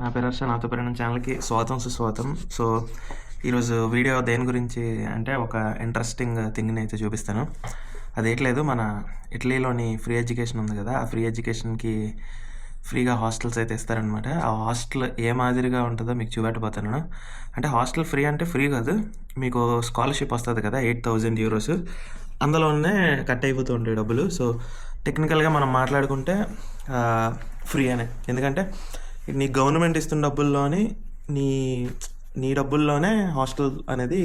నా పేరు హర్ష నాతో పేరు ఛానల్కి స్వాతం సుస్వాతం సో ఈరోజు వీడియో దేని గురించి అంటే ఒక ఇంట్రెస్టింగ్ థింగ్ని అయితే చూపిస్తాను. అదేట్లేదు మన ఇటలీలోని ఫ్రీ ఎడ్యుకేషన్ ఉంది కదా ఆ ఫ్రీ ఎడ్యుకేషన్కి ఫ్రీగా హాస్టల్స్ అయితే ఇస్తారనమాట ఆ హాస్టల్ ఏ మాదిరిగా ఉంటుందో మీకు చూపెట్టబోతున్నాను అంటే హాస్టల్ ఫ్రీ అంటే ఫ్రీ కాదు మీకు స్కాలర్షిప్ వస్తుంది కదా ఎయిట్ థౌజండ్ యూరోస్. అందులోనే కట్ అయిపోతూ ఉంటాయి డబ్బులు. సో టెక్నికల్గా మనం మాట్లాడుకుంటే ఫ్రీ అనే. ఎందుకంటే నీ గవర్నమెంట్ ఇస్తున్న డబ్బుల్లోని నీ నీ డబ్బుల్లోనే హాస్టల్ అనేది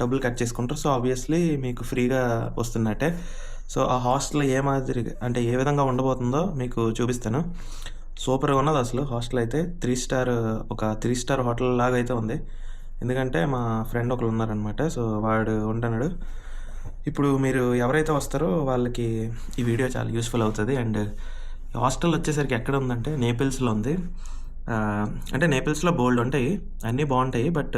డబ్బులు కట్ చేసుకుంటారు. సో ఆబ్వియస్లీ మీకు ఫ్రీగా వస్తున్నట్టే. సో ఆ హాస్టల్ ఏ మాదిరిగా అంటే ఏ విధంగా ఉండబోతుందో మీకు చూపిస్తాను. సూపర్గా ఉన్నది అసలు హాస్టల్ అయితే. త్రీ స్టార్ ఒక త్రీ స్టార్ హోటల్ లాగా అయితే ఉంది. ఎందుకంటే మా ఫ్రెండ్ ఒకరు ఉన్నారనమాట సో వాడు ఉంటున్నాడు ఇప్పుడు మీరు ఎవరైతే వస్తారో వాళ్ళకి ఈ వీడియో చాలా యూస్ఫుల్ అవుతుంది. అండ్ హాస్టల్ వచ్చేసరికి ఎక్కడ ఉందంటే నేపిల్స్లో ఉంది. అంటే నేపిల్స్లో బోల్డ్ ఉంటాయి. అన్నీ బాగుంటాయి. బట్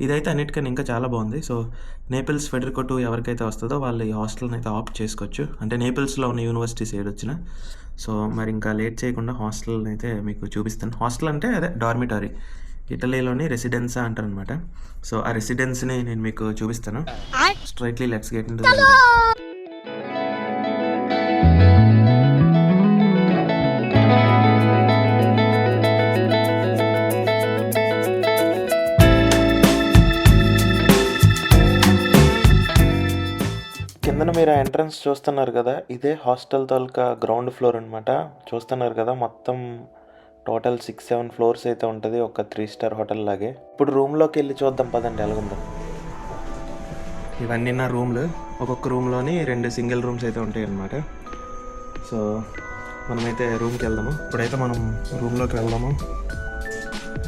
ఇదైతే అన్నిటికన్నా ఇంకా చాలా బాగుంది. సో నేపిల్స్ ఫెడరికో టూ ఎవరికైతే వస్తుందో వాళ్ళు ఈ హాస్టల్ని అయితే ఆప్ట్ చేసుకోవచ్చు. అంటే నేపిల్స్లో ఉన్న యూనివర్సిటీ సైడ్ వచ్చిన. సో మరి ఇంకా లేట్ చేయకుండా హాస్టల్ని అయితే మీకు చూపిస్తాను. హాస్టల్ అంటే అదే డార్మిటరీ. ఇటలీలోని రెసిడెన్సా అంటారు అనమాట సో ఆ రెసిడెన్స్ని నేను మీకు చూపిస్తాను. స్ట్రైట్లీ లెట్స్ గెట్ ఇన్ మీరు ఎంట్రన్స్ చూస్తున్నారు కదా ఇదే హాస్టల్ తాలూకా గ్రౌండ్ ఫ్లోర్ అనమాట చూస్తున్నారు కదా మొత్తం టోటల్ సిక్స్ సెవెన్ ఫ్లోర్స్ అయితే ఉంటుంది ఒక త్రీ స్టార్ హోటల్ లాగే. ఇప్పుడు రూమ్లోకి వెళ్ళి చూద్దాం పదండి ఎలాగుందో. ఇవన్నీ నా రూమ్లు. ఒక్కొక్క రూమ్లోని రెండు సింగిల్ రూమ్స్ అయితే ఉంటాయి అన్నమాట. సో మనమైతే రూమ్కి వెళ్దాము. ఇప్పుడైతే మనం రూమ్లోకి వెళ్దాము.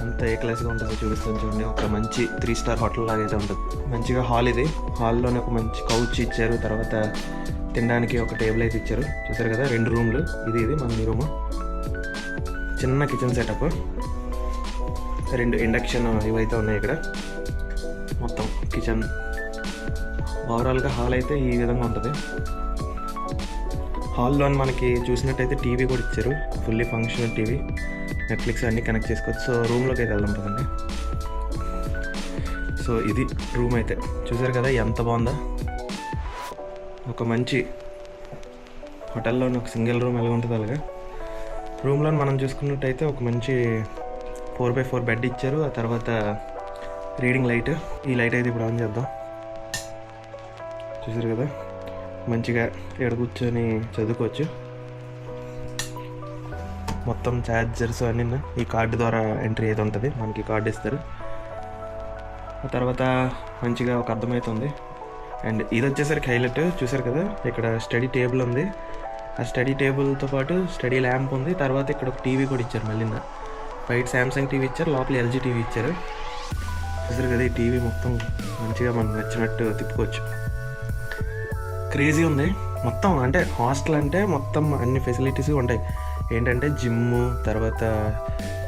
అంత ఏ క్లాస్గా ఉంటుందో చూపిస్తాను చూడండి. ఒక మంచి త్రీ స్టార్ హోటల్ లాగా అయితే ఉంటుంది. మంచిగా హాల్ ఇది. హాల్లోనే ఒక మంచి కౌచ్ ఇచ్చారు. తర్వాత తినడానికి ఒక టేబుల్ అయితే ఇచ్చారు. చూసారు కదా? రెండు రూమ్లు ఇది ఇది మన రూమ్ చిన్న కిచెన్ సెటప్ రెండు ఇండక్షన్ ఇవైతే ఉన్నాయి ఇక్కడ. మొత్తం కిచెన్ ఓవరాల్గా హాల్ అయితే ఈ విధంగా ఉంటుంది. హాల్లో మనకి చూసినట్టయితే టీవీ కూడా ఇచ్చారు. ఫుల్లీ ఫంక్షనల్ టీవీ నెట్ఫ్లిక్స్ అన్నీ కనెక్ట్ చేసుకోవచ్చు. సో రూమ్లోకి అయితే వెళ్దాం కదండి సో ఇది రూమ్ అయితే. చూసారు కదా ఎంత బాగుందా? ఒక మంచి హోటల్లో ఒక సింగిల్ రూమ్ ఎలా ఉంటుంది అలాగా. రూమ్లో మనం చూసుకున్నట్టయితే ఒక మంచి ఫోర్ బై ఫోర్ బెడ్ ఇచ్చారు. ఆ తర్వాత రీడింగ్ లైట్ ఈ లైట్ అయితే ఇప్పుడు ఆన్ చేద్దాం. చూసారు కదా? మంచిగా ఇక్కడ కూర్చొని చదువుకోవచ్చు. మొత్తం ఛార్జర్స్ అన్నీ ఈ కార్డు ద్వారా ఎంట్రీ అయితే ఉంటుంది. మనకి కార్డు ఇస్తారు. ఆ తర్వాత మంచిగా ఒక అర్థమవుతుంది అండ్ ఇది వచ్చేసరికి హైలైట్. చూసారు కదా ఇక్కడ స్టడీ టేబుల్ ఉంది. ఆ స్టడీ టేబుల్తో పాటు స్టడీ ల్యాంప్ ఉంది. తర్వాత ఇక్కడ ఒక టీవీ కూడా ఇచ్చారు మళ్ళీ బయట శాంసంగ్ టీవీ ఇచ్చారు లోపల ఎల్జీ టీవీ ఇచ్చారు. చూసారు కదా ఈ టీవీ మొత్తం మంచిగా మనకు నచ్చినట్టు తిప్పుకోవచ్చు. క్రేజీ ఉంది. మొత్తం అంటే హాస్టల్ అంటే మొత్తం అన్ని ఫెసిలిటీస్ ఉంటాయి. ఏంటంటే జిమ్ తర్వాత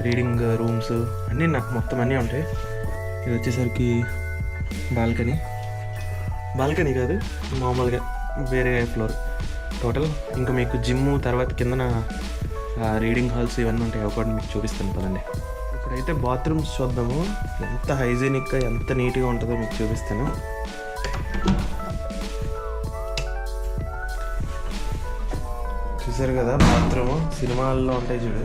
రీడింగ్ రూమ్స్ అన్నీ నాకు మొత్తం అన్నీ ఉంటాయి. ఇది వచ్చేసరికి బాల్కనీ. బాల్కనీ కాదు మామూలుగా వేరే ఫ్లోర్. టోటల్ ఇంకా మీకు జిమ్ తర్వాత కిందన రీడింగ్ హాల్స్ ఇవన్నీ ఉంటాయి. ఒకటి మీకు చూపిస్తాను పదండి. ఇక్కడైతే బాత్రూమ్స్ చూద్దాము. ఎంత హైజీనిక్గా ఎంత నీట్గా ఉంటుందో మీకు చూపిస్తాను. చూసారు కదా బాత్రూమ్ సినిమాల్లో ఉంటాయి చూడు.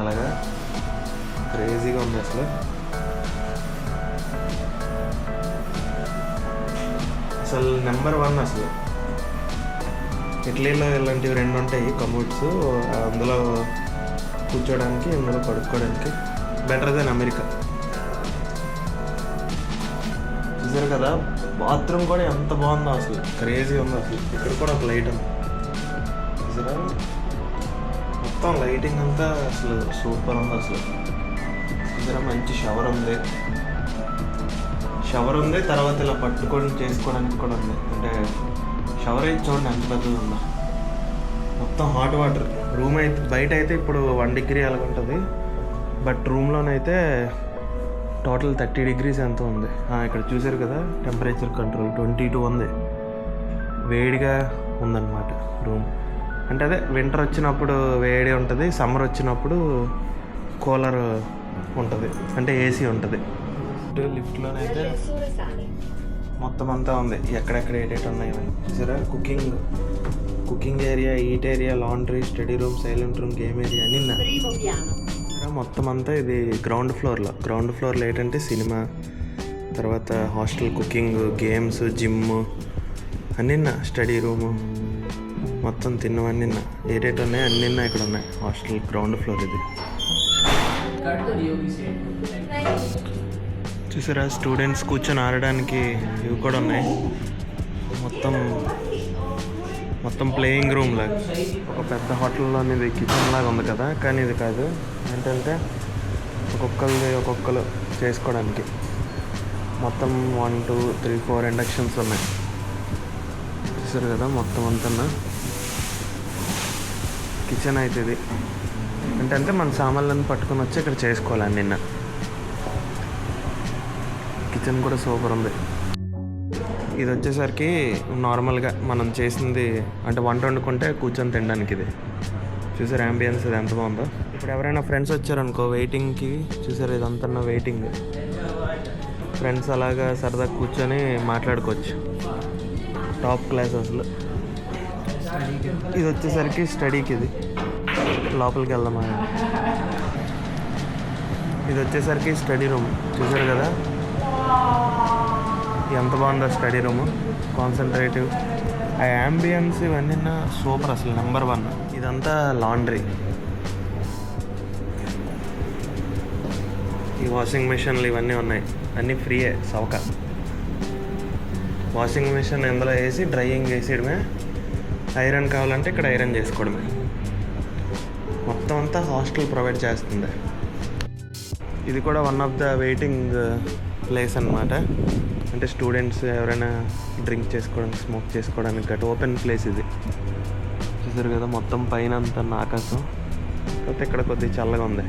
అలాగా? క్రేజీగా ఉంది అసలు. అసలు నెంబర్ వన్ అసలు. ఇటలీలో ఇలాంటివి రెండు ఉంటాయి కమోడ్స్ అందులో కూర్చోడానికి అందులో పడుకోవడానికి. బెటర్ దెన్ అమెరికా చూసారు కదా? బాత్రూమ్ కూడా ఎంత బాగుందో అసలు. క్రేజీ ఉంది అసలు. ఇక్కడ కూడా ఒక లైట్ ఉంది. చూసారా? మొత్తం లైటింగ్ అంతా అసలు సూపర్ ఉంది అసలు. చూసారా? మంచి షవర్ ఉంది. షవర్ ఉంది తర్వాత ఇలా పట్టుకొని చేసుకోవడానికి కూడా ఉంది. అంటే షవర్ అయితే చూడండి ఎంత పెద్దది ఉందో. మొత్తం హాట్ వాటర్ రూమ్ అయితే బయట అయితే ఇప్పుడు వన్ డిగ్రీ అలాగుంటుంది బట్ రూమ్లోనైతే టోటల్ థర్టీ డిగ్రీస్ ఎంత ఉంది. ఇక్కడ చూసారు కదా? టెంపరేచర్ కంట్రోల్ ట్వంటీ టూ ఉంది. వేడిగా ఉందన్నమాట రూమ్ అంటే అదే వింటర్ వచ్చినప్పుడు వేడి ఉంటుంది సమ్మర్ వచ్చినప్పుడు కూలర్ ఉంటుంది అంటే ఏసీ ఉంటుంది. లిఫ్ట్లోనైతే. మొత్తం అంతా ఉంది ఎక్కడెక్కడ ఏటేటి ఉన్నాయి చూసారా? Cooking cooking area eat area laundry study room silent room game area నిన్న. మొత్తం అంతా ఇది గ్రౌండ్ ఫ్లోర్లో గ్రౌండ్ ఫ్లోర్లో ఏంటంటే సినిమా తర్వాత హాస్టల్ కుకింగ్ గేమ్స్ జిమ్ అన్నిన్న స్టడీ రూము మొత్తం తిన్నవన్నీ ఏటేటి ఉన్నాయి? అన్ని ఇక్కడ ఉన్నాయి. హాస్టల్ గ్రౌండ్ ఫ్లోర్ ఇది. చూసారా? స్టూడెంట్స్ కూర్చొని ఆడడానికి ఇవి కూడా ఉన్నాయి. మొత్తం మొత్తం ప్లేయింగ్ రూమ్ లాగా. ఒక పెద్ద హోటల్లో ఇది కిచెన్ లాగా ఉంది కదా? కానీ ఇది కాదు. ఏంటంటే ఒక్కొక్కరిది ఒక్కొక్కరు చేసుకోవడానికి. మొత్తం one two three four inductions ఉన్నాయి. చూసారు కదా? మొత్తం అంతా కిచెన్ అవుతుంది అంటే ఏంటంటే మన సామాన్లను పట్టుకొని వచ్చి ఇక్కడ చేసుకోవాలి నిన్న. కిచెన్ కూడా సూపర్ ఉంది. ఇది వచ్చేసరికి నార్మల్గా మనం చేసింది అంటే వంట వండుకుంటే కూర్చొని తినడానికి ఇది. చూసారు అంబియన్స్ ఇది ఎంత బాగుందో? ఇప్పుడు ఎవరైనా ఫ్రెండ్స్ వచ్చారనుకో వెయిటింగ్కి చూసారు ఇదంతా వెయిటింగ్ ఫ్రెండ్స్ అలాగా సరదా కూర్చొని మాట్లాడుకోవచ్చు. టాప్ క్లాస్ అసలు ఇది వచ్చేసరికి స్టడీకి ఇది. లోపలికి వెళ్దామా? ఇది వచ్చేసరికి స్టడీ రూమ్. చూసారు కదా? ఎంత బాగుందో స్టడీ రూమ్. కాన్సన్ట్రేటివ్. ఆ యాంబియన్స్ ఇవన్నీ నా సూపర్ అసలు నెంబర్ వన్ ఇదంతా లాండ్రీ ఈ వాషింగ్ మిషన్లు ఇవన్నీ ఉన్నాయి. అన్నీ ఫ్రీయే సౌక వాషింగ్ మిషన్ ఎందులో వేసి డ్రైయింగ్ వేసేయడమే ఐరన్ కావాలంటే ఇక్కడ ఐరన్ చేసుకోవడమే. మొత్తం అంతా హాస్టల్ ప్రొవైడ్ చేస్తుంది. ఇది కూడా one of the waiting place అన్నమాట. అంటే స్టూడెంట్స్ ఎవరైనా డ్రింక్ చేసుకోవడానికి స్మోక్ చేసుకోవడానికి గట్రా ఓపెన్ ప్లేస్ ఇది. చూసారు కదా మొత్తం పైన అంతా ఆకాశం. కాకపోతే ఇక్కడ కొద్దిగా చల్లగా ఉంది.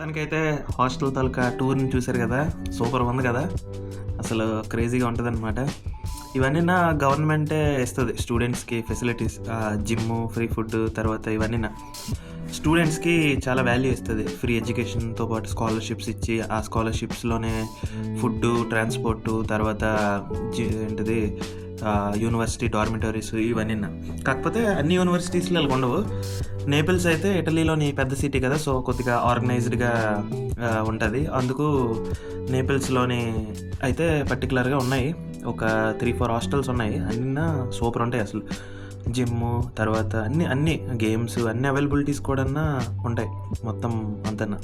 మొత్తానికైతే హాస్టల్ తాలూకా టూర్ని చూశారు కదా సూపర్ ఉంది కదా. అసలు క్రేజీగా ఉంటుంది అనమాట ఇవన్నీ నా గవర్నమెంటే ఇస్తుంది స్టూడెంట్స్కి ఫెసిలిటీస్ జిమ్ ఫ్రీ ఫుడ్ తర్వాత ఇవన్నీ నా స్టూడెంట్స్కి చాలా వాల్యూ ఇస్తుంది ఫ్రీ ఎడ్యుకేషన్తో పాటు స్కాలర్షిప్స్ ఇచ్చి ఆ స్కాలర్షిప్స్లోనే ఫుడ్ ట్రాన్స్పోర్టు తర్వాత జి- ఏంటిది యూనివర్సిటీ డార్మిటరీస్ ఇవన్నీ కాకపోతే అన్ని యూనివర్సిటీస్లో అలా ఉండవు. నేపిల్స్ అయితే ఇటలీలోని పెద్ద సిటీ కదా సో కొద్దిగా ఆర్గనైజ్డ్గా ఉంటుంది. అందుకు నేపిల్స్లోని అయితే పర్టికులర్గా ఉన్నాయి. ఒక త్రీ ఫోర్ హాస్టల్స్ ఉన్నాయి. అన్నీ సూపర్ ఉంటాయి అసలు. జిమ్ తర్వాత అన్ని అన్ని గేమ్స్ అన్ని అవైలబిలిటీస్ కూడా ఉంటాయి మొత్తం అంతన్నా.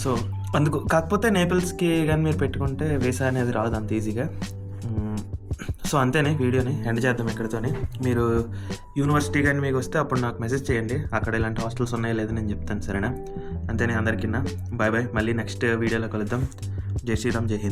సో అందుకు కాకపోతే నేపిల్స్కి కానీ మీరు పెట్టుకుంటే వీసా అనేది రాదు అంత ఈజీగా సో అంతేనే వీడియోని ఎండ్ చేద్దాం ఇక్కడితోనే. మీరు యూనివర్సిటీ కానీ మీకు వస్తే అప్పుడు నాకు మెసేజ్ చేయండి. అక్కడ ఇలాంటి హాస్టల్స్ ఉన్నాయో లేదో నేను చెప్తాను సరేనా? అంతేనే అందరికీ బాయ్ బాయ్ మళ్ళీ నెక్స్ట్ వీడియోలో కలుద్దాం. జై శ్రీరామ్ జై హింద్.